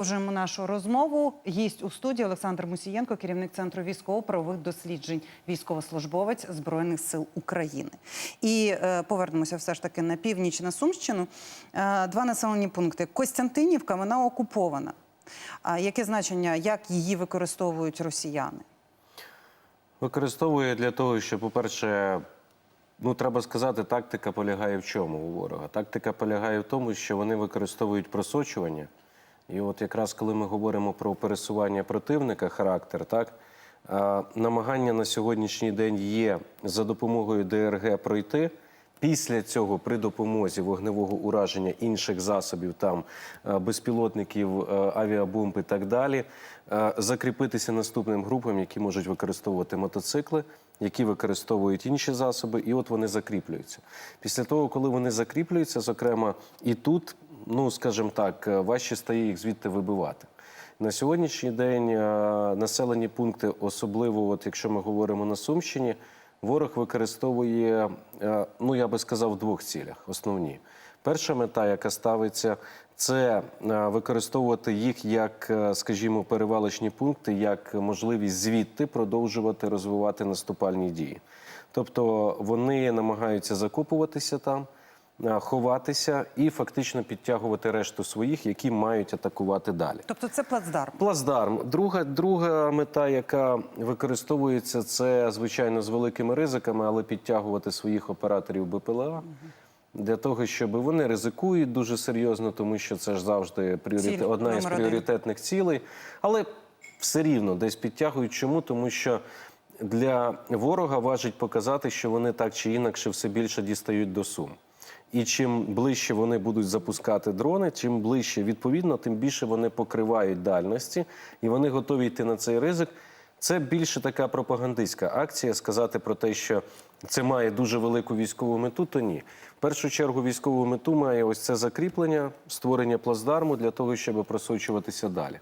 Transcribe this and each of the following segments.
Продовжуємо нашу розмову. Гість у студії Олександр Мусієнко, керівник центру військово-правових досліджень, військовослужбовець збройних сил України. І е, повернемося все ж таки на північ на Сумщину. Е, два населені пункти. Костянтинівка вона окупована. А яке значення, як її використовують росіяни? Використовує для того, що, по-перше, ну треба сказати, тактика полягає в чому у ворога. Тактика полягає в тому, що вони використовують просочування. І от якраз коли ми говоримо про пересування противника, характер, так намагання на сьогоднішній день є за допомогою ДРГ пройти. Після цього, при допомозі вогневого ураження інших засобів, там безпілотників, авіабомб і так далі, закріпитися наступним групам, які можуть використовувати мотоцикли, які використовують інші засоби, і от вони закріплюються. Після того, коли вони закріплюються, зокрема, і тут, ну скажімо так, е, важче стає їх звідти вибивати. На сьогоднішній день е, населені пункти, особливо, от якщо ми говоримо на Сумщині, ворог використовує, е, ну я би сказав, в двох цілях. Основні. Перша мета, яка ставиться, це використовувати їх як, скажімо, перевалочні пункти, як можливість звідти продовжувати розвивати наступальні дії. Тобто вони намагаються закопуватися там ховатися і фактично підтягувати решту своїх, які мають атакувати далі. Тобто це плацдарм. Плацдарм. Друга, друга мета, яка використовується, це звичайно з великими ризиками, але підтягувати своїх операторів БПЛА. Для того, щоб вони ризикують дуже серйозно, тому що це ж завжди пріоритет, Ціль одна із один. пріоритетних цілей. Але все рівно десь підтягують. Чому? Тому що для ворога важить показати, що вони так чи інакше все більше дістають до сум. І чим ближче вони будуть запускати дрони, чим ближче відповідно, тим більше вони покривають дальності і вони готові йти на цей ризик. Це більше така пропагандистська акція. Сказати про те, що це має дуже велику військову мету, то ні. В першу чергу військову мету має ось це закріплення, створення плацдарму для того, щоб просочуватися далі.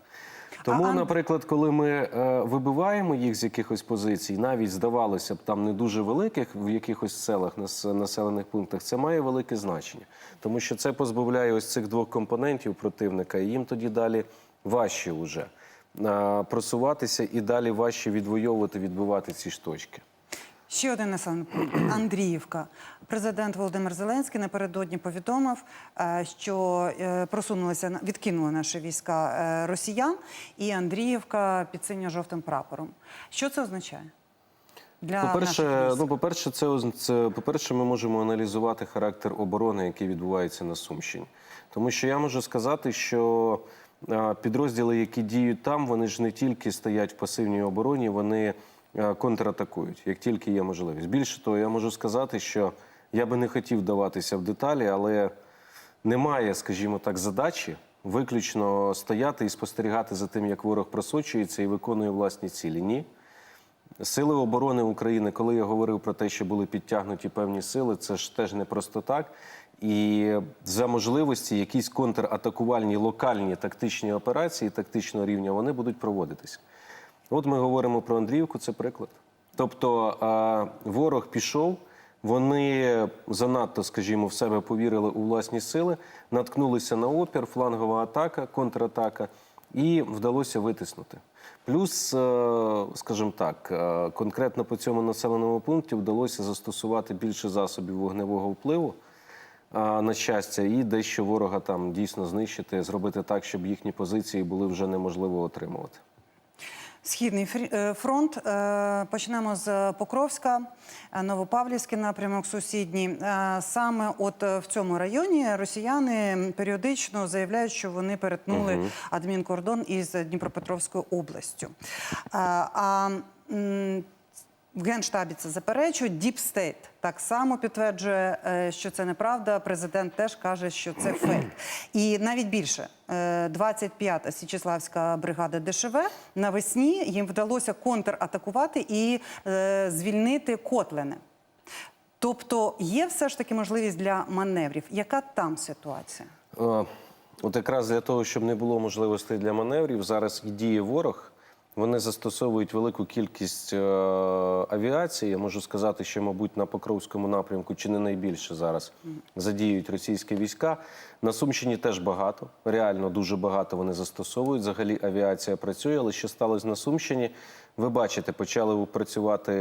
Тому, А, наприклад, коли ми е, вибиваємо їх з якихось позицій, навіть здавалося б, там не дуже великих в якихось селах, нас- населених пунктах, це має велике значення, тому що це позбавляє ось цих двох компонентів противника, і їм тоді далі важче вже е, просуватися і далі важче відвоювати, відбивати ці ж точки. Ще один населений пункт Андріївка. Президент Володимир Зеленський напередодні повідомив, е, що е, просунулися відкинули наші війська е, росіян, і Андріївка під синьо-жовтим прапором. Що це означає? Для По-перше, ну, по-перше, це, оз- це по-перше, ми можемо аналізувати характер оборони, який відбувається на Сумщині. Тому що я можу сказати, що підрозділи, які діють там, вони ж не тільки стоять в пасивній обороні, вони контратакують, як тільки є можливість. Більше того, я можу сказати, що я би не хотів вдаватися в деталі, але немає, скажімо так, задачі виключно стояти і спостерігати за тим, як ворог просочується і виконує власні цілі. Ні. Сили оборони України, коли я говорив про те, що були підтягнуті певні сили, це ж теж не просто так. І за можливості якісь контратакувальні локальні тактичні операції тактичного рівня вони будуть проводитися. От ми говоримо про Андріївку, це приклад. Тобто а, ворог пішов, вони занадто, скажімо, в себе повірили у власні сили, наткнулися на опір, флангова атака, контратака, і вдалося витиснути. Плюс, е, скажімо так, е, конкретно по цьому населеному пункті вдалося застосувати більше засобів вогневого впливу. На щастя, і дещо ворога там дійсно знищити, зробити так, щоб їхні позиції були вже неможливо отримувати. Східний е, фронт. Е, Почнемо з Покровська, е, Новопавлівський напрямок сусідній. Саме от в цьому районі росіяни періодично заявляють, що вони перетнули адмінкордон із Дніпропетровською областю. А в Генштабі це заперечують. Діпстейт так само підтверджує, е, що це неправда. Президент теж каже, що це фейк. І навіть більше е, 25-та Січеславська бригада ДШВ навесні їм вдалося контратакувати і е, звільнити Котлене. Тобто є все ж таки можливість для маневрів. Яка там ситуація? Е, От якраз для того, щоб не було можливостей для маневрів, зараз діє ворог Вони застосовують велику кількість е, авіації. Я можу сказати, що, мабуть, на Покровському напрямку чи не найбільше зараз задіють російські війська. На Сумщині теж багато, реально дуже багато вони застосовують. Взагалі авіація працює, але що сталося на Сумщині? Ви бачите, почали працювати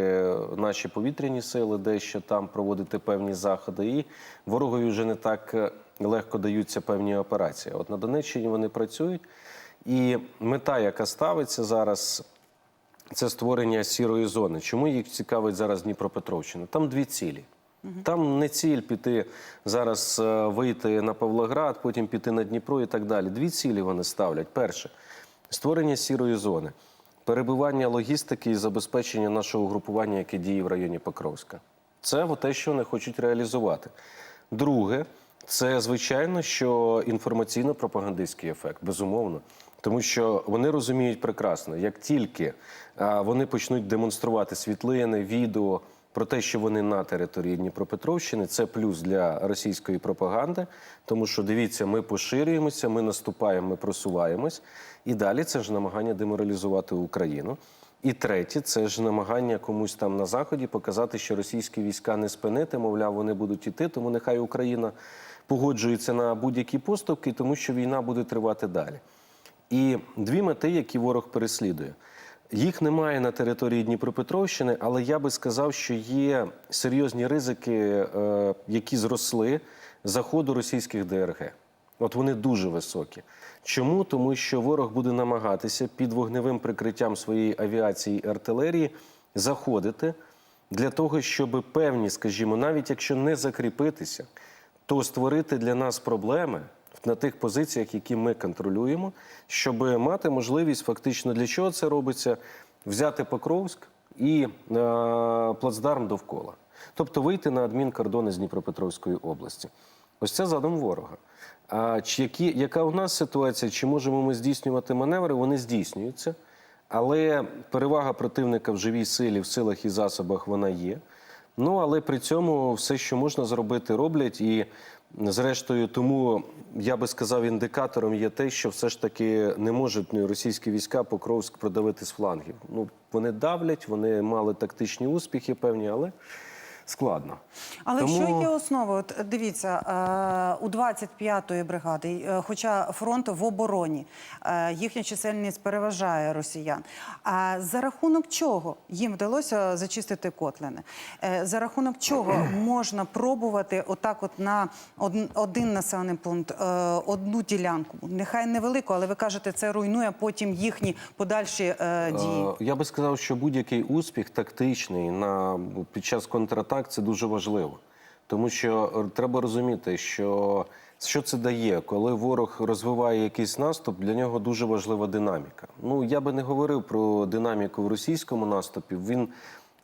наші повітряні сили, дещо там проводити певні заходи, і ворогові вже не так е, легко даються певні операції. От на Донеччині вони працюють. І мета, яка ставиться зараз, це створення сірої зони. Чому їх цікавить зараз Дніпропетровщина? Там дві цілі. Там не ціль піти зараз е, вийти на Павлоград, потім піти на Дніпро і так далі. Дві цілі вони ставлять. Перше створення сірої зони, перебування логістики і забезпечення нашого угрупування, яке діє в районі Покровська. Це те, що вони хочуть реалізувати. Друге, це звичайно, що інформаційно-пропагандистський ефект, безумовно. Тому що вони розуміють прекрасно, як тільки вони почнуть демонструвати світлини, відео про те, що вони на території Дніпропетровщини, це плюс для російської пропаганди, тому що дивіться, ми поширюємося, ми наступаємо, ми просуваємось. І далі це ж намагання деморалізувати Україну. І третє, це ж намагання комусь там на заході показати, що російські війська не спинити, мовляв, вони будуть іти, тому нехай Україна погоджується на будь-які поступки, тому що війна буде тривати далі. І дві мети, які ворог переслідує. Їх немає на території Дніпропетровщини, але я би сказав, що є серйозні ризики, е, які зросли заходу російських ДРГ. От вони дуже високі. Чому? Тому що ворог буде намагатися під вогневим прикриттям своєї авіації і артилерії заходити для того, щоб певні, скажімо, навіть якщо не закріпитися, то створити для нас проблеми на тих позиціях, які ми контролюємо, щоб мати можливість фактично для чого це робиться, взяти Покровськ і е, плацдарм довкола, тобто вийти на адмінкордони з Дніпропетровської області. Ось це задум ворога. А чи які, яка у нас ситуація? Чи можемо ми здійснювати маневри? Вони здійснюються, але перевага противника в живій силі, в силах і засобах вона є. Ну але при цьому все, що можна зробити, роблять. І зрештою, тому я би сказав, індикатором є те, що все ж таки не можуть російські війська Покровськ продавити з флангів. Ну вони давлять, вони мали тактичні успіхи певні, але складно. Але Тому- що є основою? От дивіться, е, у 25-ї бригади, е, хоча фронт в обороні, е, їхня чисельність переважає росіян. А за рахунок чого їм вдалося зачистити котлини? За рахунок чого можна пробувати отак, от на один, населений пункт, одну ділянку, нехай невелику, але ви кажете, це руйнує потім їхні подальші дії. Я би сказав, що будь-який успіх тактичний на під час контратак це дуже важливо, тому що е, треба розуміти, що що це дає, коли ворог розвиває якийсь наступ, для нього дуже важлива динаміка. Ну я би не говорив про динаміку в російському наступі. Він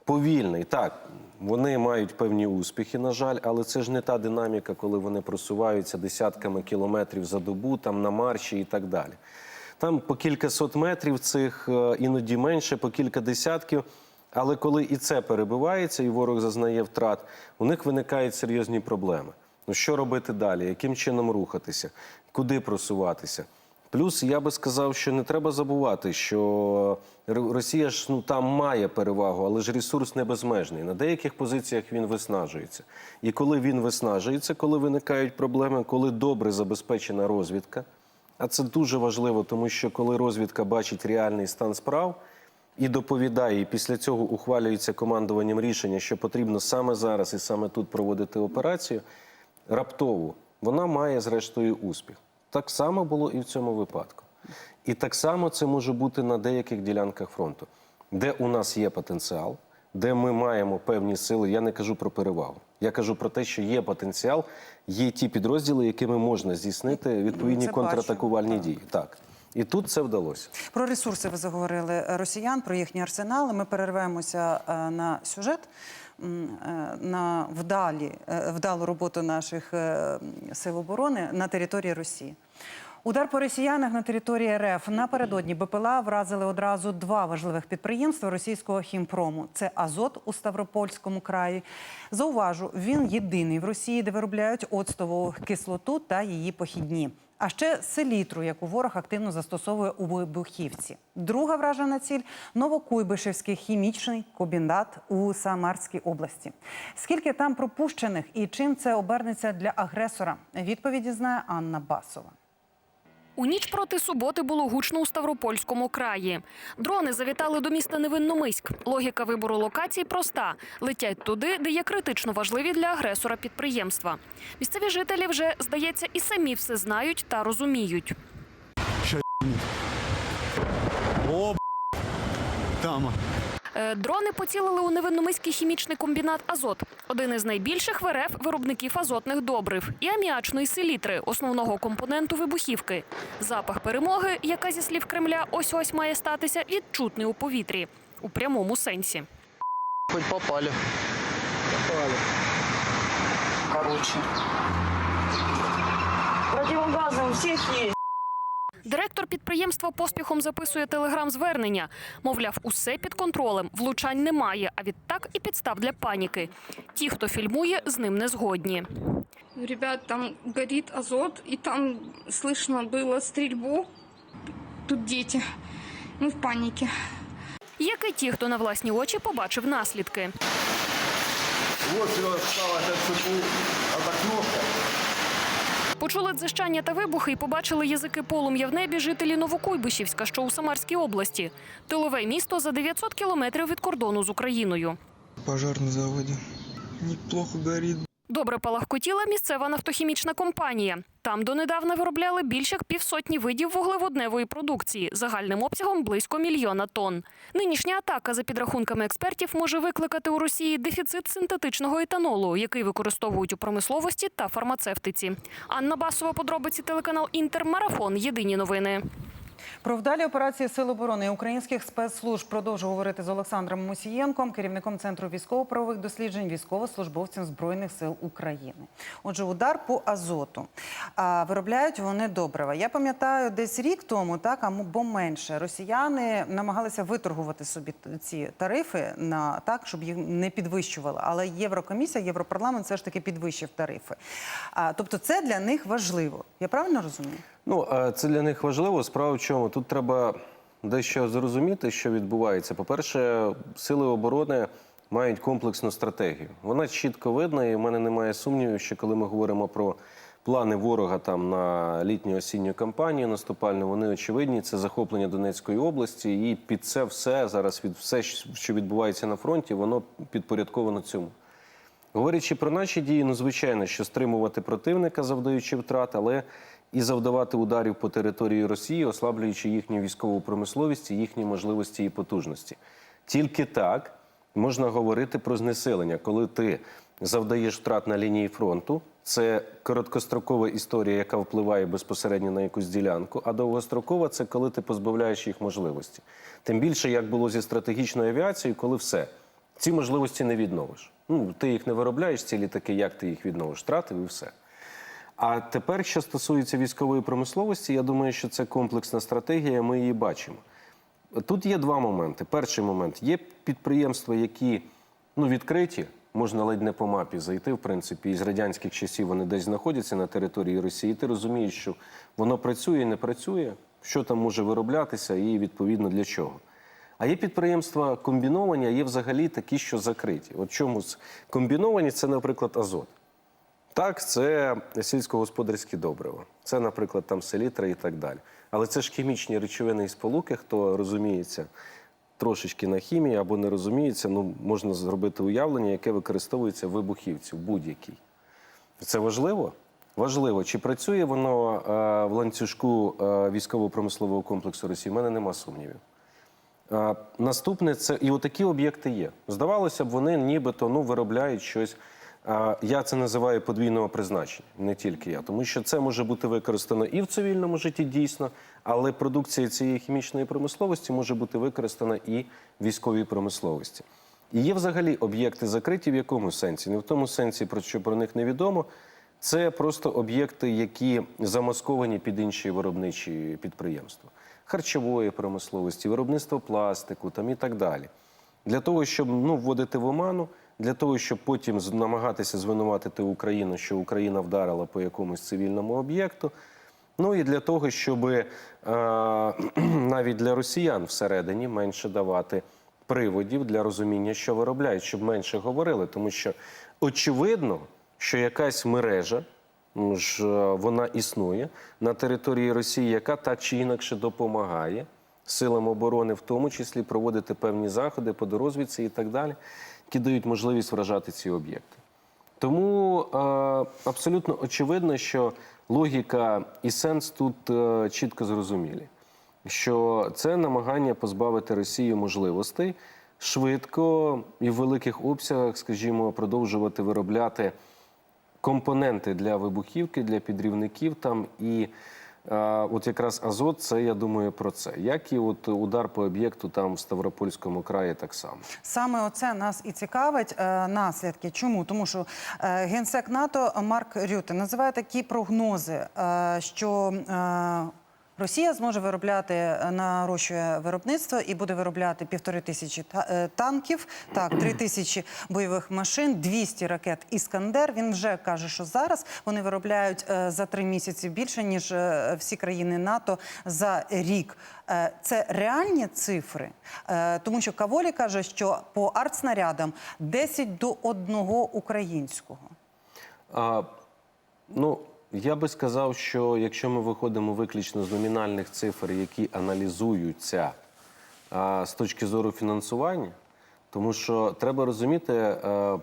повільний. Так, вони мають певні успіхи, на жаль, але це ж не та динаміка, коли вони просуваються десятками кілометрів за добу, там на марші і так далі. Там по кілька сот метрів цих, е, іноді менше, по кілька десятків. Але коли і це перебивається, і ворог зазнає втрат, у них виникають серйозні проблеми. Ну що робити далі? Яким чином рухатися? Куди просуватися? Плюс я би сказав, що не треба забувати, що Росія ж ну там має перевагу, але ж ресурс не безмежний. На деяких позиціях він виснажується. І коли він виснажується, коли виникають проблеми, коли добре забезпечена розвідка. А це дуже важливо, тому що коли розвідка бачить реальний стан справ і доповідає, і після цього ухвалюється командуванням рішення, що потрібно саме зараз і саме тут проводити операцію, раптово вона має зрештою успіх. Так само було і в цьому випадку. І так само це може бути на деяких ділянках фронту, де у нас є потенціал, де ми маємо певні сили. Я не кажу про перевагу. Я кажу про те, що є потенціал, є ті підрозділи, якими можна здійснити відповідні Це контратакувальні Так. дії. Так. І тут це вдалося. Про ресурси ви заговорили е, росіян, про їхні арсенали. Ми перервемося е, на сюжет, е, на вдалі, вдалу роботу наших сил оборони на території Росії. Удар по росіянах на території РФ напередодні БПЛА вразили одразу два важливих підприємства російського хімпрому. Це Азот у Ставропольському краї. Зауважу, він єдиний в Росії, де виробляють оцтову кислоту та її похідні. А ще селітру, яку ворог активно застосовує у вибухівці. Друга вражена ціль Новокуйбишевський хімічний комбінат у Самарській області. Скільки там пропущених і чим це обернеться для агресора? Відповіді знає Анна Басова. У ніч проти суботи було гучно у Ставропольському краї. Дрони завітали до міста Невинномиськ. Логіка вибору локацій проста: летять туди, де є критично важливі для агресора підприємства. Місцеві жителі вже, здається, і самі все знають та розуміють. О, б***ь. Е, Дрони поцілили у невинномиський хімічний комбінат Азот, один із найбільших в РФ виробників азотних добрив і аміачної селітри, основного компоненту вибухівки. Запах перемоги, яка зі слів Кремля ось ось має статися, відчутний у повітрі у прямому сенсі. Хоть попали. короче. Противогазы у всех есть. Директор підприємства поспіхом записує телеграм-звернення. Мовляв, усе під контролем, влучань немає, а відтак і підстав для паніки. Ті, хто фільмує, з ним не згодні. Ребят, там горит азот, и там слышно было стрельбу. Тут дети. Мы в панике. Як і ті, хто на власні очі побачив наслідки. Вот Серега стала опять цепу, это кнопка. Почули дзижчання та вибухи і побачили язики полум'я в небі жителі Новокуйбишівська, що у Самарській області. Тилове місто за 900 кілометрів від кордону з Україною. Пожар на заводі. Неплохо горить. Добре палахкотіла місцева нафтохімічна компанія. Там донедавна виробляли більше як півсотні видів вуглеводневої продукції загальним обсягом близько мільйона тонн. Нинішня атака, за підрахунками експертів, може викликати у Росії дефіцит синтетичного етанолу, який використовують у промисловості та фармацевтиці. Анна Басова, подробиці телеканал Інтермарафон. Єдині новини. Про вдалі операції Сил оборони і українських спецслужб продовжу говорити з Олександром Мусієнком, керівником центру військово-правових досліджень військовослужбовців збройних сил України. Отже, удар по азоту. А, виробляють вони добрива. Я пам'ятаю, десь рік тому, так або менше, росіяни намагалися виторгувати собі ці тарифи на так, щоб їх не підвищували. Але Єврокомісія, Європарламент все ж таки підвищив тарифи. А, тобто, це для них важливо. Я правильно розумію? Ну, це для них важливо. Справа в чому? Тут треба дещо зрозуміти, що відбувається. По-перше, сили оборони мають комплексну стратегію. Вона чітко видна, і в мене немає сумнівів, що коли ми говоримо про плани ворога там на літню осінню кампанію наступальну, вони очевидні. Це захоплення Донецької області, і під це все зараз від все, що відбувається на фронті, воно підпорядковано цьому. Говорячи про наші дії, ну звичайно, що стримувати противника, завдаючи втрат, але і завдавати ударів по території Росії, ослаблюючи їхню військову промисловість, і їхні можливості і потужності. Тільки так можна говорити про знесилення, коли ти завдаєш втрат на лінії фронту. Це короткострокова історія, яка впливає безпосередньо на якусь ділянку, а довгострокова це коли ти позбавляєш їх можливості. Тим більше, як було зі стратегічною авіацією, коли все ці можливості не відновиш. Ну, ти їх не виробляєш, ці літаки, як ти їх відновиш? Втратив і все. А тепер, що стосується військової промисловості, я думаю, що це комплексна стратегія, ми її бачимо. Тут є два моменти. Перший момент є підприємства, які ну, відкриті, можна ледь не по мапі зайти, в принципі, із радянських часів вони десь знаходяться на території Росії. Ти розумієш, що воно працює і не працює, що там може вироблятися, і відповідно для чого. А є підприємства комбіновані, а є взагалі такі, що закриті. От чому з- комбіновані це, наприклад, азот. Так, це сільськогосподарські добрива. Це, наприклад, там селітра і так далі. Але це ж хімічні речовини і сполуки, хто розуміється трошечки на хімії або не розуміється, ну можна зробити уявлення, яке використовується в вибухівці в будь-якій. Це важливо? Важливо. Чи працює воно е, в ланцюжку е, військово-промислового комплексу Росії? У мене нема сумнівів. А, Наступне це і отакі об'єкти є. Здавалося б, вони нібито ну, виробляють щось. Я це називаю подвійного призначення, не тільки я, тому що це може бути використано і в цивільному житті дійсно, але продукція цієї хімічної промисловості може бути використана і в військовій промисловості. І є взагалі об'єкти закриті в якому сенсі? Не в тому сенсі, про що про них невідомо. Це просто об'єкти, які замасковані під інші виробничі підприємства харчової промисловості, виробництва пластику там і так далі. Для того, щоб ну, вводити в оману, для того, щоб потім намагатися звинуватити Україну, що Україна вдарила по якомусь цивільному об'єкту. Ну і для того, щоб е, навіть для росіян всередині менше давати приводів для розуміння, що виробляють, щоб менше говорили. Тому що очевидно, що якась мережа, ж е, вона існує на території Росії, яка так чи інакше допомагає силам оборони, в тому числі проводити певні заходи по дорозвідці і так далі, які дають можливість вражати ці об'єкти. Тому е, абсолютно очевидно, що логіка і сенс тут е, чітко зрозумілі, що це намагання позбавити Росію можливостей швидко і в великих обсягах, скажімо, продовжувати виробляти компоненти для вибухівки, для підрівників там і. От якраз Азот, це я думаю про це. Як і от удар по об'єкту там в Ставропольському краї так само. Саме оце нас і цікавить е, наслідки. Чому? Тому що е, генсек НАТО Марк Рюте називає такі прогнози, е, що Росія зможе виробляти, е, нарощує виробництво і буде виробляти півтори тисячі е, танків, так, три тисячі бойових машин, 200 ракет Іскандер. Він вже каже, що зараз вони виробляють е, за три місяці більше ніж всі країни НАТО за рік. Це реальні цифри, тому що Каволі каже, що по артснарядам 10 до 1 українського. А, ну, я би сказав, що якщо ми виходимо виключно з номінальних цифр, які аналізуються з точки зору фінансування, тому що треба розуміти, е,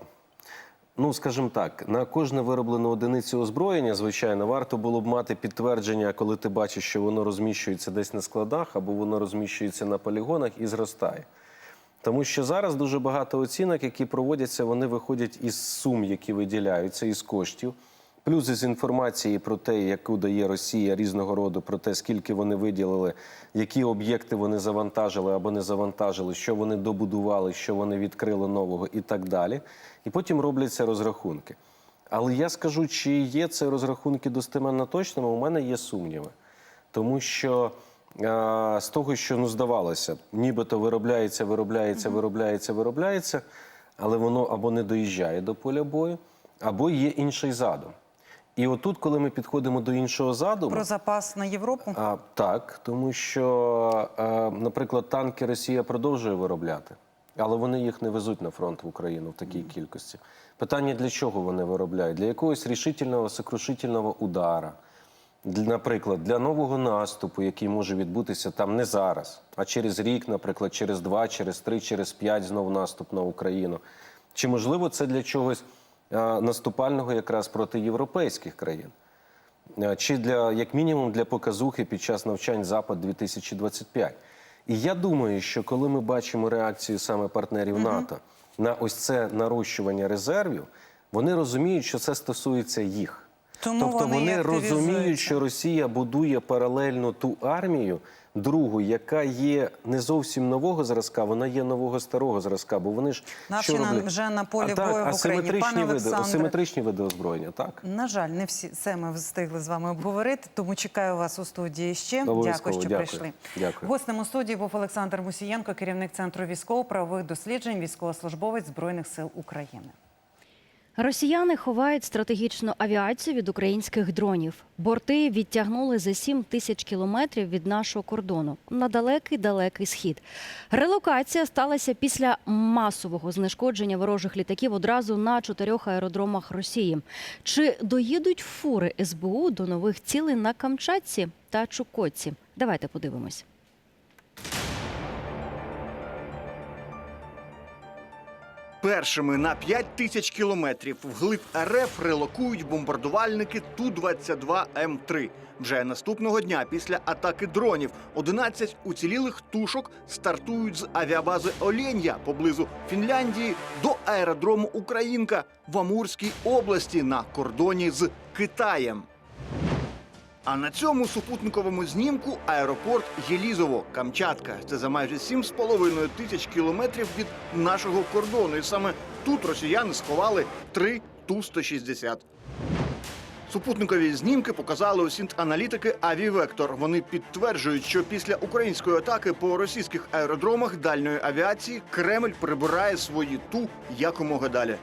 ну скажімо так, на кожну вироблену одиницю озброєння, звичайно, варто було б мати підтвердження, коли ти бачиш, що воно розміщується десь на складах або воно розміщується на полігонах і зростає. Тому що зараз дуже багато оцінок, які проводяться, вони виходять із сум, які виділяються, із коштів, плюс із інформації про те, яку дає Росія різного роду, про те, скільки вони виділили, які об'єкти вони завантажили або не завантажили, що вони добудували, що вони відкрили нового і так далі. І потім робляться розрахунки. Але я скажу, чи є це розрахунки достеменно точними, у мене є сумніви. Тому що е, з того, що ну здавалося, нібито виробляється, виробляється, виробляється, виробляється, але воно або не доїжджає до поля бою, або є інший задум. І отут, коли ми підходимо до іншого задуму, Про запас на Європу. а, так, тому що, е, наприклад, танки Росія продовжує виробляти, але вони їх не везуть на фронт в Україну в такій кількості. Питання для чого вони виробляють? Для якогось рішительного, сокрушительного удара. Наприклад, для нового наступу, який може відбутися там не зараз, а через рік, наприклад, через два, через три, через п'ять знов наступ на Україну. Чи можливо це для чогось наступального якраз проти європейських країн? Чи для як мінімум для показухи під час навчань Запад 2025 І я думаю, що коли ми бачимо реакцію саме партнерів НАТО на ось це нарощування резервів, вони розуміють, що це стосується їх. Тому тобто вони вони розуміють, що Росія будує паралельно ту армію, другу, яка є не зовсім нового зразка, вона є нового старого зразка. Бо вони ж що роблять? вже на полі а, так, бою в Україні. Пане види, асиметричні види озброєння, так. На жаль, не всі це ми встигли з вами обговорити, тому чекаю вас у студії ще. Дякую, що дякую. прийшли. Дякую. Гостем у студії був Олександр Мусієнко, керівник центру військово-правових досліджень, військовослужбовець збройних сил України. Росіяни ховають стратегічну авіацію від українських дронів. Борти відтягнули за 7 тисяч кілометрів від нашого кордону на далекий далекий схід. Релокація сталася після масового знешкодження ворожих літаків одразу на чотирьох аеродромах Росії. Чи доїдуть фури СБУ до нових цілей на Камчатці та Чукотці? Давайте подивимось. Першими на 5 тисяч кілометрів вглиб РФ релокують бомбардувальники Ту-22М3. Вже наступного дня після атаки дронів 11 уцілілих тушок стартують з авіабази Оленя поблизу Фінляндії до аеродрому Українка в Амурській області на кордоні з Китаєм. А на цьому супутниковому знімку аеропорт Єлізово, Камчатка. Це за майже 7,5 тисяч кілометрів від нашого кордону. І саме тут росіяни сховали три Ту-160. Супутникові знімки показали осінт-аналітики Авівектор. Вони підтверджують, що після української атаки по російських аеродромах дальньої авіації Кремль прибирає свої ту якомога далі.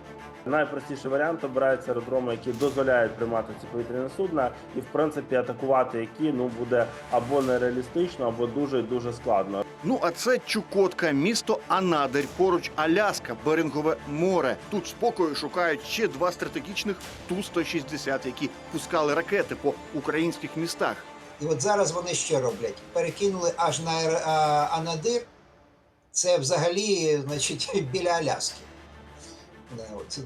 Найпростіший варіант обирається аеродроми, які дозволяють приймати ці повітряні судна, і в принципі атакувати які ну буде або нереалістично, або дуже дуже складно. Ну а це Чукотка, місто Анадир, поруч Аляска, Берингове море. Тут спокою шукають ще два стратегічних Ту-160, які пускали ракети по українських містах. І от зараз вони що роблять? Перекинули аж на Анадир. Це взагалі, значить, біля Аляски.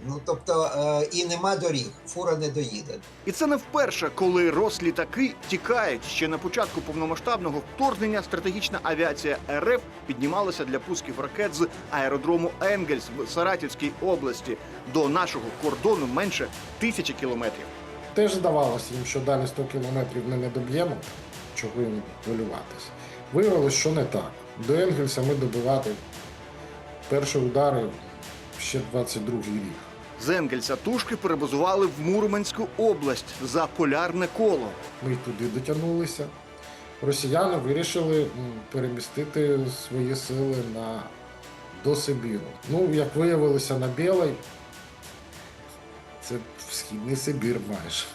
Ну, тобто, е, і нема доріг, фура не доїде. І це не вперше, коли рослітаки тікають. Ще на початку повномасштабного вторгнення стратегічна авіація РФ піднімалася для пусків ракет з аеродрому Енгельс в Саратівській області. До нашого кордону менше тисячі кілометрів. Теж здавалося їм, що далі 100 кілометрів ми не доб'ємо, чого їм хвилюватися. Виявилось, що не так. До Енгельса ми добивати перші удари ще 22-й рік. З Енгельса тушки перебазували в Мурманську область за полярне коло. Ми туди дотягнулися. Росіяни вирішили перемістити свої сили на до Сибіру. Ну, як виявилося на Білий, це східний Сибір майже.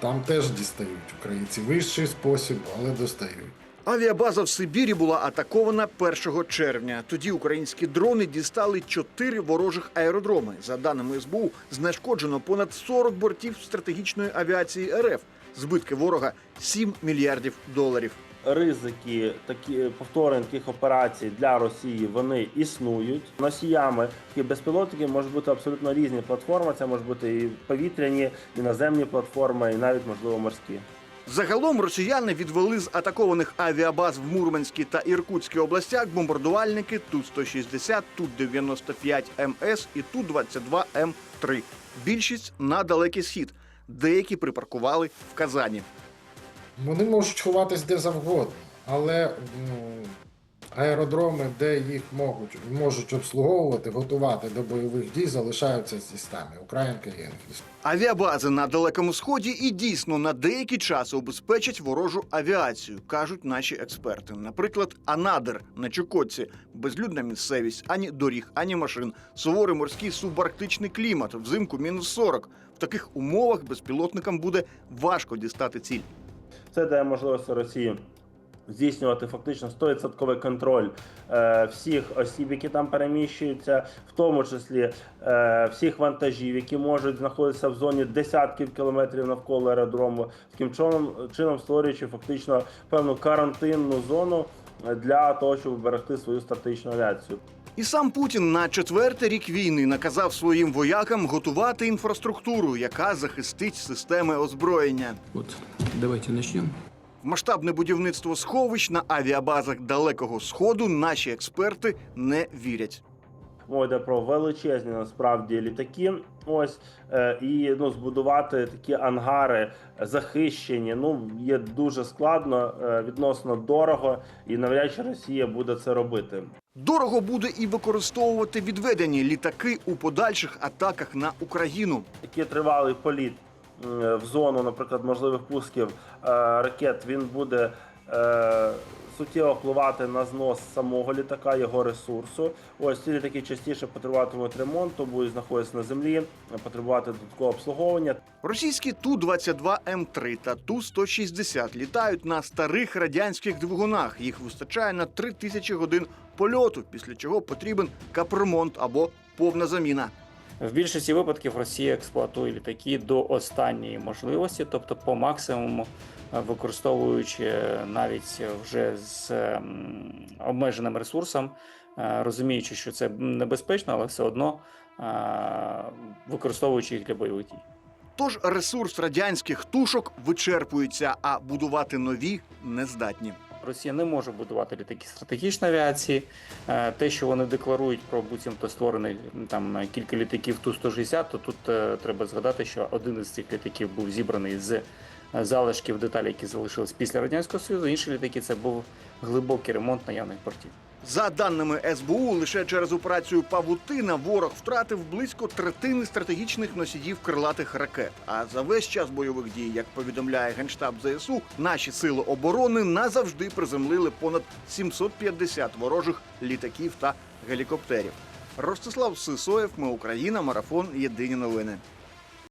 Там теж дістають українці. Вищий спосіб, але достають. Авіабаза в Сибірі була атакована 1 червня. Тоді українські дрони дістали чотири ворожих аеродроми. За даними СБУ, знешкоджено понад 40 бортів стратегічної авіації РФ. Збитки ворога 7 мільярдів доларів. Ризики такі повторень таких операцій для Росії вони існують. Носіями такі безпілотники можуть бути абсолютно різні платформи. Це можуть бути і повітряні, і наземні платформи, і навіть можливо морські. Загалом росіяни відвели з атакованих авіабаз в Мурманській та Іркутській областях бомбардувальники Ту-160, Ту-95 МС і Ту-22 М3. Більшість на далекий схід. Деякі припаркували в Казані. Вони можуть ховатись де завгодно, але ну, аеродроми, де їх можуть, можуть обслуговувати, готувати до бойових дій, залишаються зі стами Українка і. Авіабази на далекому сході і дійсно на деякий час убезпечать ворожу авіацію, кажуть наші експерти. Наприклад, Анадир на Чукотці безлюдна місцевість, ані доріг, ані машин, суворий морський субарктичний клімат, взимку мінус 40. В таких умовах безпілотникам буде важко дістати ціль. Це дає можливість Росії здійснювати фактично 100% контроль е, всіх осіб, які там переміщуються, в тому числі е, всіх вантажів, які можуть знаходитися в зоні десятків кілометрів навколо аеродрому, таким чином, чином створюючи фактично певну карантинну зону для того, щоб берегти свою стратегічну авіацію. І сам Путін на четвертий рік війни наказав своїм воякам готувати інфраструктуру, яка захистить системи озброєння. Вот, давайте начнем. Масштабне будівництво сховищ на авіабазах далекого сходу наші експерти не вірять. Мова йде про величезні насправді літаки. Ось е, і ну збудувати такі ангари захищені. Ну є дуже складно, е, відносно дорого, і навряд чи Росія буде це робити. Дорого буде і використовувати відведені літаки у подальших атаках на Україну. Такий тривалий політ в зону, наприклад, можливих пусків е, ракет, він буде е, суттєво впливати на знос самого літака, його ресурсу. Ось ці літаки частіше потребуватимуть ремонту, будуть знаходитися на землі, потребувати додаткового обслуговування. Російські Ту-22 М3 та Ту-160 літають на старих радянських двигунах. Їх вистачає на 3 тисячі годин польоту, після чого потрібен капремонт або повна заміна. В більшості випадків Росія експлуатує літаки до останньої можливості, тобто по максимуму, е, використовуючи навіть вже з обмеженим ресурсом, е, розуміючи, що це небезпечно, але все одно е, використовуючи їх для бойових дій. Тож ресурс радянських тушок вичерпується, а будувати нові не здатні. Росія не може будувати літаки стратегічної авіації. Е, Те, що вони декларують про буцімто створений там кілька літаків Ту-160, то тут е, треба згадати, що один із цих літаків був зібраний з е, залишків деталей, які залишились після радянського союзу. Інші літаки це був глибокий ремонт наявних портів. За даними СБУ, лише через операцію Павутина ворог втратив близько третини стратегічних носіїв крилатих ракет. А за весь час бойових дій, як повідомляє генштаб ЗСУ, наші сили оборони назавжди приземлили понад 750 ворожих літаків та гелікоптерів. Ростислав Сисоєв, Ми Україна, марафон. Єдині новини.